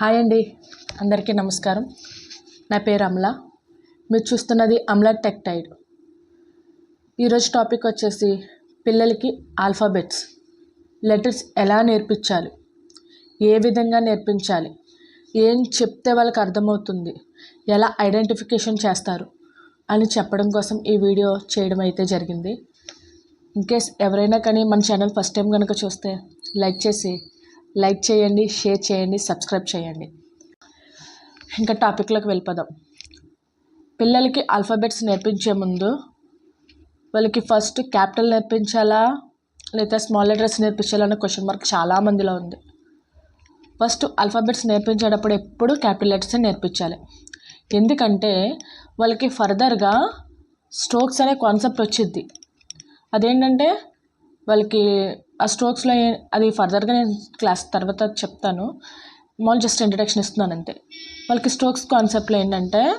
Hi అండి. అందరికీ నమస్కారం. నా పేరు అమల. మీరు చూస్తున్నది అమల టెక్ టైడ్. ఈరోజు టాపిక్ వచ్చేసి పిల్లలకి ఆల్ఫాబెట్స్. లెటర్స్ ఎలా నేర్పించాలి? ఏ విధంగా నేర్పించాలి? ఏం చెప్తే వాళ్ళకి అర్థమవుతుంది? ఎలా ఐడెంటిఫికేషన్ చేస్తారు? అని చెప్పడం కోసం ఈ వీడియో చేయడం అయితే జరిగింది. ఇన్కేస్ ఎవరైనా కానీ మన ఛానల్ ఫస్ట్ టైం కనుక చూస్తే లైక్ చేసి లైక్ చేయండి షేర్ చేయండి సబ్స్క్రైబ్ చేయండి. ఇంకా టాపిక్లోకి వెళ్ళిపోదాం. పిల్లలకి ఆల్ఫాబెట్స్ నేర్పించే ముందు వాళ్ళకి ఫస్ట్ క్యాపిటల్ నేర్పించాలా? లేదా స్మాల్ లెటర్స్ నేర్పించాలా అనే క్వశ్చన్ మార్క్ చాలా మందిలో ఉంది. ఫస్ట్ ఆల్ఫాబెట్స్ నేర్పించేటప్పుడు ఎప్పుడు క్యాపిటల్ లెటర్స్ నేర్పించాలి? ఎందుకంటే వాళ్ళకి ఫర్దర్గా స్ట్రోక్స్ అనే కాన్సెప్ట్ వచ్చింది అదేంటంటే వాళ్ళకి ఆ స్ట్రోక్స్లో అది ఫర్దర్గా నేను క్లాస్ తర్వాత చెప్తాను. మామూలు జస్ట్ ఇంట్రడక్షన్ ఇస్తున్నాను అంతే. వాళ్ళకి స్ట్రోక్స్ కాన్సెప్ట్లో ఏంటంటే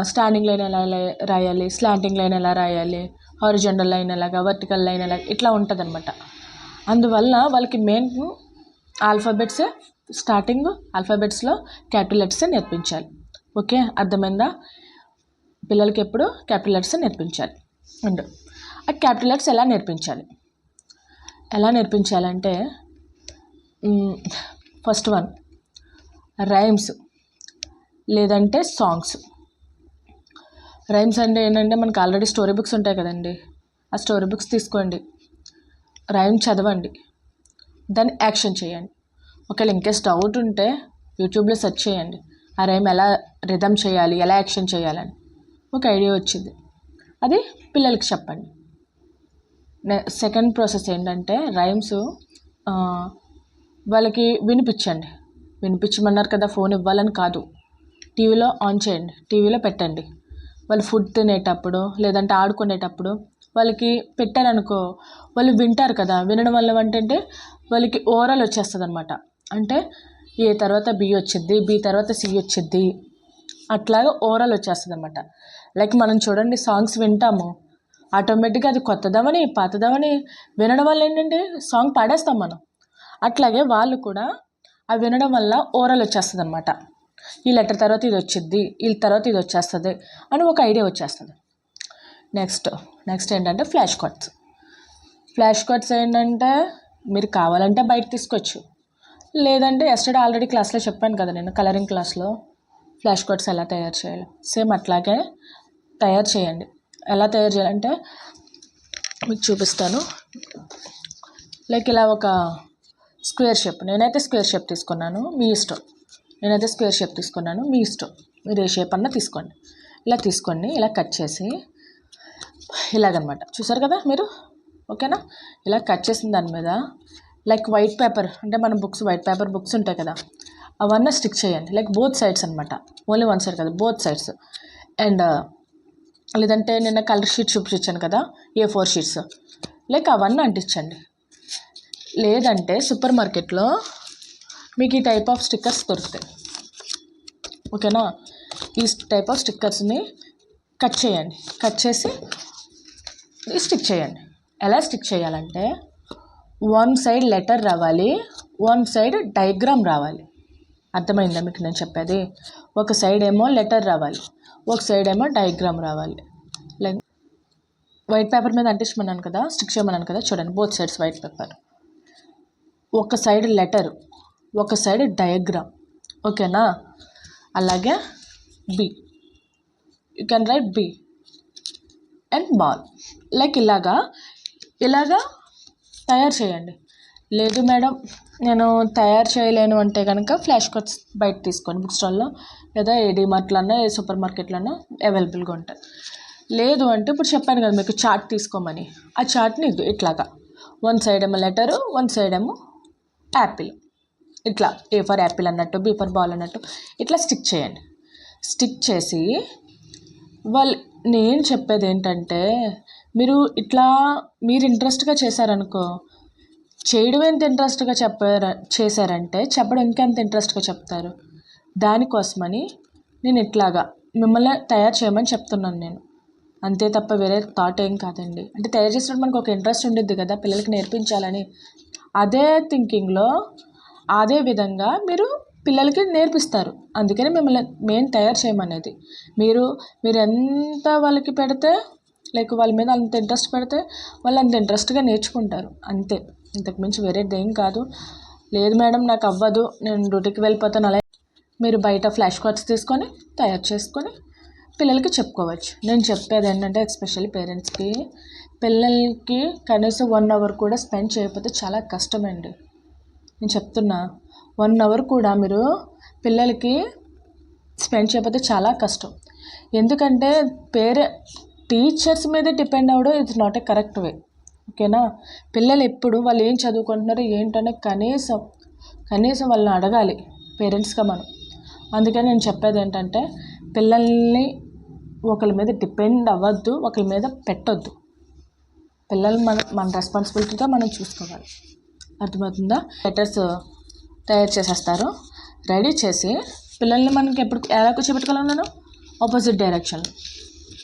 స్టాండింగ్ లైన్ ఎలా రాయాలి స్లాంటింగ్ లైన్ ఎలా రాయాలి హారిజెండల్ లైన్ ఎలాగా వర్టికల్ లైన్ ఎలా ఇట్లా ఉంటుంది అనమాట అందువల్ల వాళ్ళకి మెయిన్ ఆల్ఫాబెట్స్ స్టార్టింగ్ ఆల్ఫాబెట్స్లో క్యాపిటల్ లెటర్స్ నేర్పించాలి. ఓకే? అర్థమైందా? పిల్లలకి ఎప్పుడు క్యాపిటల్ లెటర్స్ నేర్పించాలి. అండ్ ఆ క్యాపిటల్ లెటర్స్ ఎలా నేర్పించాలి? ఎలా నేర్పించాలంటే ఫస్ట్ వన్ రైమ్స్ లేదంటే సాంగ్స్ రైమ్స్ అంటే ఏంటంటే మనకు ఆల్రెడీ స్టోరీ బుక్స్ ఉంటాయి కదండి. ఆ స్టోరీ బుక్స్ తీసుకోండి. రైమ్ చదవండి. దాన్ని యాక్షన్ చేయండి. ఒకవేళ ఇంకేస్ డౌట్ ఉంటే యూట్యూబ్లో సెర్చ్ చేయండి. ఆ రైమ్ ఎలా రిధమ్ చేయాలి ఎలా యాక్షన్ చేయాలని. ఒక ఐడియా వచ్చింది. అది పిల్లలకి చెప్పండి. సెకండ్ ప్రాసెస్ ఏంటంటే రైమ్స్ వాళ్ళకి వినిపించండి. వినిపించమన్నారు కదా ఫోన్ ఇవ్వాలని కాదు. టీవీలో ఆన్ చేయండి. టీవీలో పెట్టండి. వాళ్ళు ఫుడ్ తినేటప్పుడు లేదంటే ఆడుకునేటప్పుడు వాళ్ళకి పెట్టారనుకో వాళ్ళు వింటారు కదా. వినడం వల్ల ఏంటంటే వాళ్ళకి ఓవరాల్ వచ్చేస్తుంది అనమాట అంటే ఏ తర్వాత బి వచ్చింది బి తర్వాత సి వచ్చింది అట్లాగా ఓవరాల్ వచ్చేస్తుంది అనమాట లైక్ మనం చూడండి సాంగ్స్ వింటాము. ఆటోమేటిక్గా అది కొత్తదమని పాతదమని వినడం వల్ల ఏంటంటే సాంగ్ పాడేస్తాం మనం. అట్లాగే వాళ్ళు కూడా అవి వినడం వల్ల ఓరల్ వచ్చేస్తుంది అనమాట ఈ లెటర్ తర్వాత ఇది వచ్చింది ఈ తర్వాత ఇది వచ్చేస్తుంది అని ఒక ఐడియా వచ్చేస్తుంది. నెక్స్ట్ నెక్స్ట్ ఏంటంటే ఫ్లాష్ కార్డ్స్. ఫ్లాష్ కార్డ్స్ ఏంటంటే మీరు కావాలంటే బయట తీసుకోవచ్చు. లేదంటే ఎస్టర్డే ఆల్రెడీ క్లాస్లో చెప్పాను కదా నేను కలరింగ్ క్లాస్లో. ఫ్లాష్ కార్డ్స్ ఎలా తయారు చేయాలి? సేమ్ అట్లాగే తయారు చేయండి. ఎలా తయారు చేయాలంటే మీకు చూపిస్తాను. లైక్ ఇలా ఒక స్క్వేర్ షేప్ నేనైతే స్క్వేర్ షేప్ తీసుకున్నాను మీ ఇష్టం. నేనైతే స్క్వేర్ షేప్ తీసుకున్నాను మీ ఇష్టం. మీరు ఏ షేప్ అన్నా తీసుకోండి. ఇలా తీసుకోండి ఇలా కట్ చేసి ఇలాగనమాట. చూసారు కదా మీరు? ఓకేనా? ఇలా కట్ చేసిన దాని మీద లైక్ వైట్ పేపర్ అంటే మన బుక్స్ వైట్ పేపర్ బుక్స్ ఉంటాయి కదా అవన్నీ స్టిక్ చేయండి. లైక్ బోత్ సైడ్స్ అనమాట ఓన్లీ వన్ సైడ్ కదా బోత్ సైడ్స్. అండ్ లేదంటే నిన్న కలర్ షీట్ చూపించాను కదా ఏ ఫోర్ షీట్స్. లేక అవన్నీ అంటించండి. లేదంటే సూపర్ మార్కెట్లో మీకు ఈ టైప్ ఆఫ్ స్టిక్కర్స్ దొరుకుతాయి. ఓకేనా? ఈ టైప్ ఆఫ్ స్టిక్కర్స్ని కట్ చేయండి. కట్ చేసి స్టిక్ చేయండి. ఎలా స్టిక్ చేయాలంటే వన్ సైడ్ లెటర్ రావాలి వన్ సైడ్ డయాగ్రామ్ రావాలి. అర్థమైందా మీకు నేను చెప్పేది? ఒక సైడ్ ఏమో లెటర్ రావాలి ఒక సైడ్ ఏమో డయాగ్రామ్ రావాలి. లైక్ వైట్ పేపర్ మీద అంటించమన్నాను కదా స్టిక్ చేయమన్నాను కదా చూడండి బోత్ సైడ్స్ వైట్ పేపర్ ఒక సైడ్ లెటర్ ఒక సైడ్ డయాగ్రామ్ ఓకేనా అలాగే B you can write B and ball like ఇలాగా ఇలాగా తయారు చేయండి. లేదు మేడం నేను తయారు చేయలేను అంటే కనుక ఫ్లాష్ కార్డ్స్ బయట తీసుకోండి బుక్ స్టాల్లో లేదా ఏ డిమార్ట్లన్నా ఏ సూపర్ మార్కెట్లన్నా అవైలబుల్గా ఉంటుంది లేదు అంటే ఇప్పుడు చెప్పాను కదా మీకు చార్ట్ తీసుకోమని. ఆ చార్ట్ని ఇది ఇట్లాగా. వన్ సైడ్ ఏమో లెటరు వన్ సైడ్ ఏమో యాపిల్. ఇట్లా ఏ ఫర్ యాపిల్ అన్నట్టు బీ ఫర్ బాల్ అన్నట్టు ఇట్లా స్టిక్ చేయండి. స్టిక్ చేసి వాళ్ళు నేను చెప్పేది ఏంటంటే మీరు ఇట్లా మీరు ఇంట్రెస్ట్గా చేశారనుకో చేయడం ఎంత ఇంట్రెస్ట్గా చెప్పారు చేశారంటే చెప్పడం ఇంకెంత ఇంట్రెస్ట్గా చెప్తారు? దానికోసమని నేను ఇట్లాగా మిమ్మల్ని తయారు చేయమని చెప్తున్నాను నేను. అంతే తప్ప వేరే థాట్ ఏం కాదండి. అంటే తయారు చేసినప్పుడు మనకు ఒక ఇంట్రెస్ట్ ఉండిద్ది కదా పిల్లలకి నేర్పించాలని. అదే థింకింగ్లో అదే విధంగా మీరు పిల్లలకి నేర్పిస్తారు. అందుకని మిమ్మల్ని మేము తయారు చేయమనేది. మీరు మీరు ఎంత వాళ్ళకి పెడితే లైక్ వాళ్ళ మీద అంత ఇంట్రెస్ట్ పెడితే వాళ్ళు అంత ఇంట్రెస్ట్గా నేర్చుకుంటారు. అంతే. ఇంతకు మించి వేరేది ఏం కాదు. లేదు మేడం నాకు అవ్వదు. నేను డ్యూటీకి వెళ్ళిపోతాను. అలా మీరు బయట ఫ్లాష్ కార్డ్స్ తీసుకొని తయారు చేసుకొని పిల్లలకి చెప్పుకోవచ్చు. నేను చెప్పేది ఏంటంటే ఎస్పెషల్లీ పేరెంట్స్కి పిల్లలకి కనీసం వన్ అవర్ కూడా స్పెండ్ చేయకపోతే చాలా కష్టమండి. నేను చెప్తున్నా వన్ అవర్ కూడా మీరు పిల్లలకి స్పెండ్ చేయకపోతే చాలా కష్టం. ఎందుకంటే పేరే టీచర్స్ మీద డిపెండ్ అవ్వడం it's not a correct way. ఓకేనా? పిల్లలు ఎప్పుడు వాళ్ళు ఏం చదువుకుంటున్నారో ఏంటనే కనీసం కనీసం వాళ్ళని అడగాలి పేరెంట్స్గా మనం. అందుకని నేను చెప్పేది ఏంటంటే పిల్లల్ని ఒకరి మీద డిపెండ్ అవ్వద్దు ఒకరి మీద పెట్టొద్దు. పిల్లలు మన మన రెస్పాన్సిబిలిటీగా మనం చూసుకోవాలి. అర్థమవుతుందా? లెటర్స్ తయారు చేసేస్తారు. రెడీ చేసి పిల్లల్ని మనకి ఎప్పుడు ఎలా కూర్చోబెట్టుకోవాలి నేను ఆపోజిట్ డైరెక్షన్.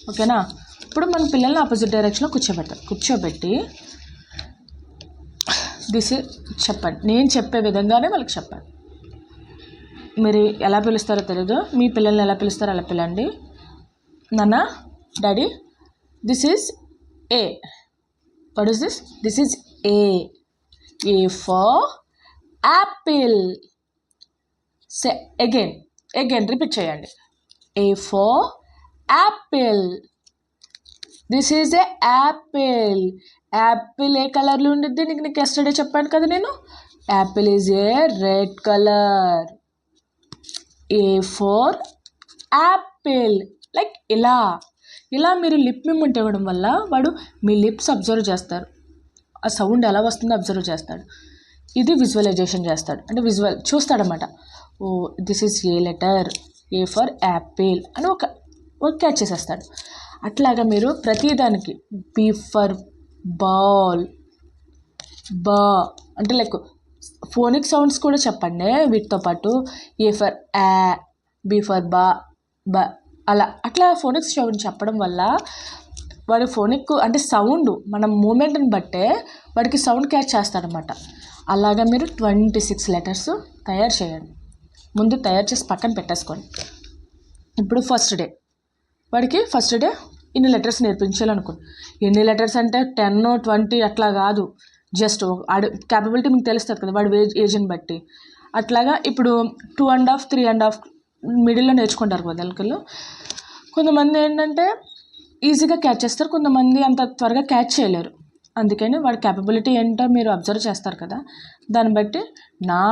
ఓకేనా? ఇప్పుడు మన పిల్లల్ని ఆపోజిట్ డైరెక్షన్లో కూర్చోబెడతాం కూర్చోబెట్టి దిస్ చెప్పండి. నేను చెప్పే విధంగానే వాళ్ళకి చెప్పండి మీరు ఎలా పిలుస్తారో తెలియదు మీ పిల్లల్ని ఎలా పిలుస్తారో అలా పిల్లండి నాన్న daddy this is A what is this this is A A for apple say again again repeat చేయండి. A for apple this is A apple apple ఏ కలర్లో ఉండిద్ది? నీకు నీకు ఎస్టర్డే చెప్పాను కదా నేను. Apple is a red colour A for apple like ఇలా. ఇలా మీరు లిప్ మూమెంట్ ఇవ్వడం వల్ల వాడు మీ లిప్స్ అబ్జర్వ్ చేస్తారు. ఆ సౌండ్ ఎలా వస్తుందో అబ్జర్వ్ చేస్తాడు. ఇది విజువలైజేషన్ చేస్తాడు. అంటే విజువల్ చూస్తాడనమాట ఓ this is A letter A for apple అని ఒక ఒక క్యాచ్ చేసేస్తాడు. అట్లాగా మీరు ప్రతిదానికి బీ ఫర్ బాల్ బా అంటే లైక్ ఫోనిక్ సౌండ్స్ కూడా చెప్పండి. వీటితో పాటు ఏ ఫర్ యా బీ ఫర్ బా బ అలా అట్లా ఫోనిక్స్ సౌండ్ చెప్పడం వల్ల వాడి ఫోనిక్ అంటే సౌండ్ మన మూమెంట్ని బట్టే వాడికి సౌండ్ క్యాచ్ చేస్తారనమాట అలాగా మీరు ట్వంటీ సిక్స్ లెటర్స్ తయారు చేయండి. ముందు తయారు చేసి పక్కన పెట్టేసుకోండి. ఇప్పుడు ఫస్ట్ డే వాడికి ఫస్ట్ డే ఇన్ని లెటర్స్ నేర్పించాలనుకోండి ఎన్ని లెటర్స్ అంటే టెన్ ట్వంటీ అట్లా కాదు. జస్ట్ ఆడు క్యాపబిలిటీ మీకు తెలుస్తుంది కదా వాడి ఏజ్ ఏజ్ని బట్టి. అట్లాగా ఇప్పుడు two and half three and half మిడిల్లో నేర్చుకుంటారు కదా ఎలకలు కొంతమంది ఏంటంటే ఈజీగా క్యాచ్ చేస్తారు కొంతమంది అంత త్వరగా క్యాచ్ చేయలేరు. అందుకని వాడి క్యాపబిలిటీ ఏంటో మీరు అబ్జర్వ్ చేస్తారు కదా. దాన్ని బట్టి నా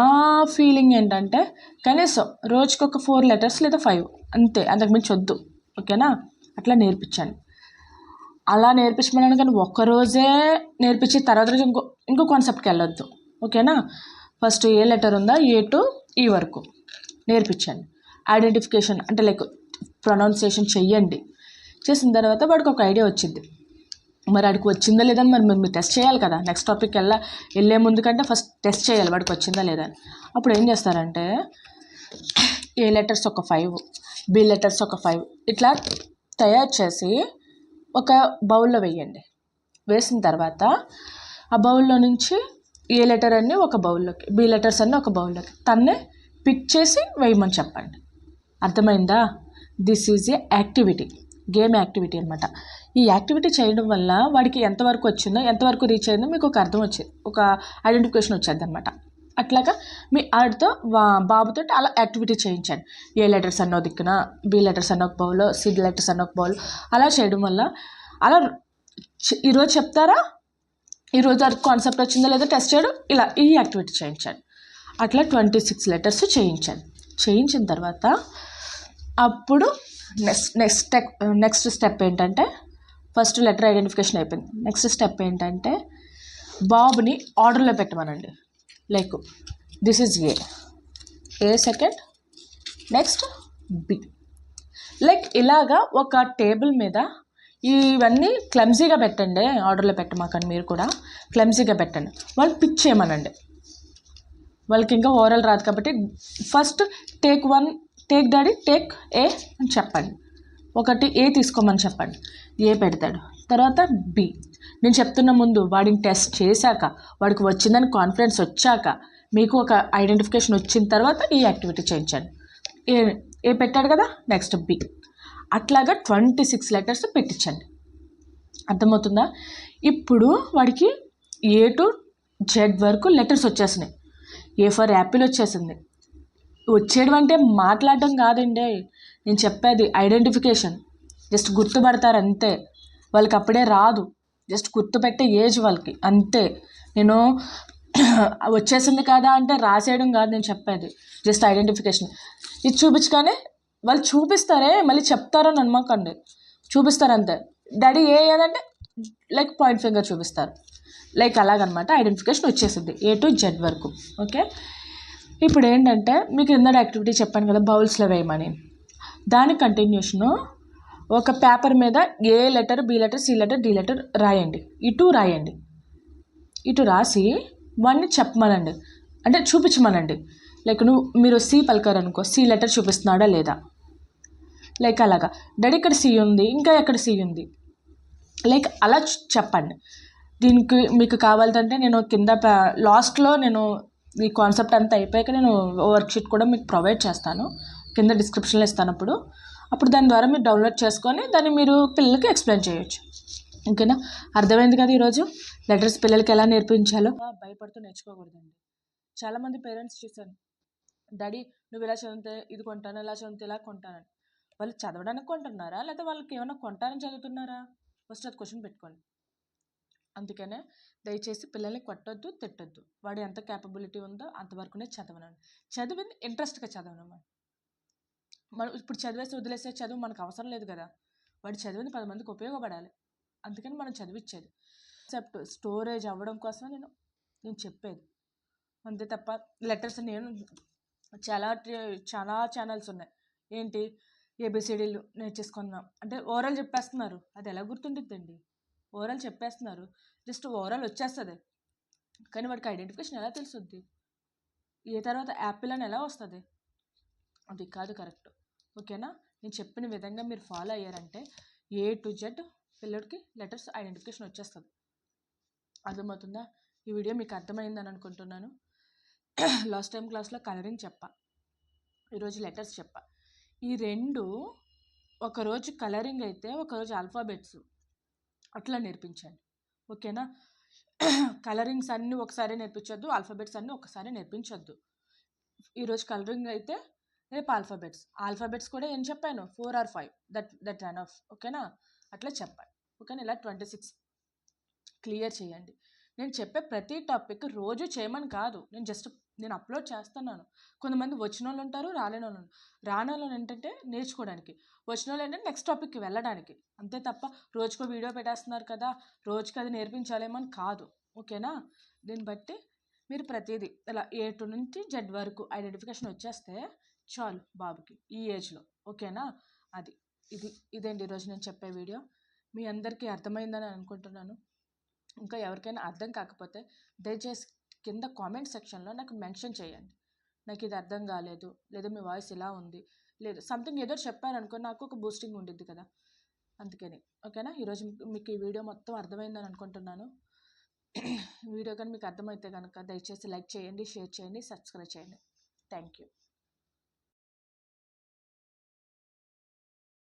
ఫీలింగ్ ఏంటంటే కనీసం రోజుకి ఒక ఫోర్ లెటర్స్ లేదా ఫైవ్ అంతే. అంతకు మించి వద్దు. ఓకేనా? అట్లా నేర్పించండి అలా నేర్పించమని కానీ ఒక్కరోజే నేర్పించి తర్వాత రోజు ఇంకో ఇంకో కాన్సెప్ట్కి వెళ్ళొద్దు. ఓకేనా? ఫస్ట్ ఏ లెటర్ ఉందా? ఏ టు ఈ వరకు నేర్పించండి ఐడెంటిఫికేషన్ అంటే లైక్ ప్రొనౌన్సియేషన్ చెయ్యండి. చేసిన తర్వాత వాడికి ఒక ఐడియా వచ్చింది. మరి వాడికి వచ్చిందా లేదా అని మరి మీరు టెస్ట్ చేయాలి కదా. నెక్స్ట్ టాపిక్ వెళ్ళా వెళ్ళే ముందు కంటే ఫస్ట్ టెస్ట్ చేయాలి వాడికి వచ్చిందా లేదా అని. అప్పుడు ఏం చేస్తారంటే ఏ లెటర్స్ ఒక ఫైవ్ బి లెటర్స్ ఒక ఫైవ్ ఇట్లా తయారు చేసి ఒక బౌల్లో వేయండి. వేసిన తర్వాత ఆ బౌల్లో నుంచి ఏ లెటర్ అన్ని ఒక బౌల్లోకి బి లెటర్స్ అన్ని ఒక బౌల్లోకి తన్నే పిక్ చేసి వేయమని చెప్పండి. అర్థమైందా? This is a activity game activity అనమాట ఈ యాక్టివిటీ చేయడం వల్ల వాడికి ఎంతవరకు వచ్చిందో ఎంతవరకు రీచ్ అయిందో మీకు ఒక అర్థం వచ్చేది ఒక ఐడెంటిఫికేషన్ వచ్చేది అనమాట అట్లాగా మీ ఆడితో బాబుతో అలా యాక్టివిటీ చేయించండి. ఏ లెటర్స్ అన్న దిక్కున బి లెటర్స్ అన్న ఒక బౌల్ సి లెటర్స్ అన్న ఒక బౌల్ అలా చేయడం వల్ల అలా ఈరోజు చెప్తారా? ఈరోజు వరకు కాన్సెప్ట్ వచ్చిందో లేదో టెస్ట్ చేయడం? ఇలా ఈ యాక్టివిటీ చేయించండి. అట్లా ట్వంటీ సిక్స్ లెటర్స్ చేయించండి. చేయించిన తర్వాత అప్పుడు నెక్స్ట్ నెక్స్ట్ నెక్స్ట్ స్టెప్ ఏంటంటే ఫస్ట్ లెటర్ ఐడెంటిఫికేషన్ అయిపోయింది. నెక్స్ట్ స్టెప్ ఏంటంటే బాబుని ఆర్డర్లో పెట్టమనండి. Like this is A. A second? Next B. Like ఇలాగా ఒక టేబుల్ మీద ఇవన్నీ క్లమ్జీగా పెట్టండి. ఆర్డర్లో పెట్టమాకండి మీరు కూడా. క్లమ్జీగా పెట్టండి. వాళ్ళు పిచ్ చేయమనండి. వాళ్ళకి ఇంకా ఓరల్ రాదు కాబట్టి first take one take daddy take A అని చెప్పండి. ఒకటి ఏ తీసుకోమని చెప్పండి. ఏ పెడతాడు? తర్వాత బి నేను చెప్తున్న ముందు వాడిని టెస్ట్ చేశాక వాడికి వచ్చిందని కాన్ఫిడెన్స్ వచ్చాక మీకు ఒక ఐడెంటిఫికేషన్ వచ్చిన తర్వాత ఈ యాక్టివిటీ చేయించండి ఏ ఏ పెట్టాడు కదా? నెక్స్ట్ బి అట్లాగా ట్వంటీ సిక్స్ లెటర్స్ పెట్టించండి. అర్థమవుతుందా? ఇప్పుడు వాడికి ఏ టు జెడ్ వరకు లెటర్స్ వచ్చేసినాయి. ఏ ఫర్ యాపిల్ వచ్చేసింది. వచ్చేయడం అంటే మాట్లాడడం కాదండి. నేను చెప్పేది ఐడెంటిఫికేషన్ జస్ట్ గుర్తుపడతారు అంతే. వాళ్ళకి అప్పుడే రాదు. జస్ట్ గుర్తుపెట్టే ఏజ్ వాళ్ళకి. అంతే. నేను వచ్చేసింది కదా అంటే రాసేయడం కాదు నేను చెప్పేది. Just identification. ఇది చూపించగానే వాళ్ళు చూపిస్తారే మళ్ళీ చెప్తారని నమ్మకండి. చూపిస్తారు అంతే డాడీ ఏ ఏదంటే లైక్ పాయింట్ ఫింగర్ చూపిస్తారు. లైక్ అలాగనమాట ఐడెంటిఫికేషన్ వచ్చేసింది. ఏ టు జెడ్ వరకు. ఓకే? ఇప్పుడు ఏంటంటే మీకు ఇందాక యాక్టివిటీ చెప్పాను కదా బౌల్స్లో వేయమని. దాని కంటిన్యూషను ఒక పేపర్ మీద A letter B letter C letter D letter రాయండి. ఇటు రాయండి. ఇటు రాసి వాడిని చెప్పమనండి. అంటే చూపించమనండి. లైక్ నువ్వు మీరు సి పలికారు అనుకో సి లెటర్ చూపిస్తున్నాడా లేదా? లైక్ అలాగా. డాడీ ఇక్కడ సి ఉంది ఇంకా ఎక్కడ సి ఉంది? లైక్ అలా చెప్పండి. దీనికి మీకు కావాలంటే నేను కింద లాస్ట్లో నేను ఈ కాన్సెప్ట్ అంతా అయిపోయాక నేను వర్క్షీట్ కూడా మీకు ప్రొవైడ్ చేస్తాను. కింద డిస్క్రిప్షన్లో ఇస్తాను అప్పుడు. అప్పుడు దాని ద్వారా మీరు డౌన్లోడ్ చేసుకొని దాన్ని మీరు పిల్లలకి ఎక్స్ప్లెయిన్ చేయొచ్చు. ఓకేనా? అర్థమైంది కదా ఈరోజు? లెటర్స్ పిల్లలకి ఎలా నేర్పించాలో? భయపడుతూ నేర్చుకోకూడదండి. చాలామంది పేరెంట్స్ చూశాను. డాడీ నువ్వు ఇలా చదివితే ఇది కొంటాను ఇలా చదివితే ఇలా కొంటానని. వాళ్ళు చదవడానికి కొంటున్నారా? లేకపోతే వాళ్ళకి ఏమైనా కొంటానని చదువుతున్నారా? ఫస్ట్ అది క్వశ్చన్ పెట్టుకోండి. అందుకనే దయచేసి పిల్లల్ని కొట్టొద్దు తిట్టొద్దు. వాడు ఎంత క్యాపబిలిటీ ఉందో అంతవరకునే చదవనండి. చదివింది ఇంట్రెస్ట్గా చదవనమాట. మనం ఇప్పుడు చదివేసి వదిలేసే చదువు మనకు అవసరం లేదు కదా. వాడు చదివింది పది మందికి ఉపయోగపడాలి. అందుకని మనం చదివించేది కాన్సెప్ట్ స్టోరేజ్ అవ్వడం కోసమే నేను నేను చెప్పేది. అంతే తప్ప లెటర్స్ నేను చాలా చాలా ఛానల్స్ ఉన్నాయి. ఏంటి? ఏబిసిడీలు నేర్చేసుకుందాం అంటే ఓవరాల్ చెప్పేస్తున్నారు. అది ఎలా గుర్తుండిద్దండి? ఓవరాల్ చెప్పేస్తున్నారు. జస్ట్ ఓవరాల్ వచ్చేస్తుంది. కానీ వాడికి ఐడెంటిఫికేషన్ ఎలా తెలుస్తుంది ఏ తర్వాత యాపిల్ అని ఎలా వస్తుంది? అది కాదు కరెక్ట్ ఓకేనా? నేను చెప్పిన విధంగా మీరు ఫాలో అయ్యారంటే ఏ టు జెడ్ పిల్లడికి లెటర్స్ ఐడెంటిఫికేషన్ వచ్చేస్తుంది. అర్థమవుతుందా? ఈ వీడియో మీకు అర్థమైందని అనుకుంటున్నాను. లాస్ట్ టైం క్లాస్లో కలరింగ్ చెప్పా. ఈరోజు లెటర్స్ చెప్పా. ఈ రెండు ఒకరోజు కలరింగ్ అయితే ఒకరోజు ఆల్ఫాబెట్స్ అట్లా నేర్పించండి. ఓకేనా? కలరింగ్స్ అన్నీ ఒకసారి నేర్పించొద్దు ఆల్ఫాబెట్స్ అన్నీ ఒకసారి నేర్పించొద్దు. ఈరోజు కలరింగ్ అయితే రేపు ఆల్ఫాబెట్స్ ఆల్ఫాబెట్స్ కూడా ఏం చెప్పాను? Four or five that that run off ఓకేనా అట్లా చెప్పాను. ఓకేనా ఇలా ట్వంటీ సిక్స్ క్లియర్ చేయండి. నేను చెప్పే ప్రతి టాపిక్ రోజు చేయమని కాదు. నేను జస్ట్ నేను అప్లోడ్ చేస్తున్నాను. కొంతమంది వచ్చిన వాళ్ళు ఉంటారు రాలేని వాళ్ళు రాని వాళ్ళు ఏంటంటే నేర్చుకోవడానికి. వచ్చిన వాళ్ళు ఏంటంటే నెక్స్ట్ టాపిక్కి వెళ్ళడానికి. అంతే తప్ప రోజుకో వీడియో పెట్టేస్తున్నారు కదా రోజుకి అది నేర్పించాలేమని అని కాదు. ఓకేనా దీన్ని బట్టి మీరు ప్రతిదీ ఇలా ఏ టు నుంచి జెడ్ వరకు ఐడెంటిఫికేషన్ వచ్చేస్తే చాలు బాబుకి ఈ ఏజ్లో. ఓకేనా? అది ఇది ఇదేంటి ఈరోజు నేను చెప్పే వీడియో? మీ అందరికీ అర్థమైందని అనుకుంటున్నాను. ఇంకా ఎవరికైనా అర్థం కాకపోతే దయచేసి కింద కామెంట్ సెక్షన్లో నాకు మెన్షన్ చేయండి. నాకు ఇది అర్థం కాలేదు లేదా మీ వాయిస్ ఇలా ఉంది లేదు సంథింగ్ ఏదో చెప్పారనుకో నాకు ఒక బూస్టింగ్ ఉండిద్ది కదా. అందుకని ఓకేనా? ఈరోజు మీకు- మీకు ఈ వీడియో మొత్తం అర్థమైందని అనుకుంటున్నాను. వీడియో కానీ మీకు అర్థమైతే కనుక దయచేసి లైక్ చేయండి షేర్ చేయండి సబ్స్క్రైబ్ చేయండి. Thank you.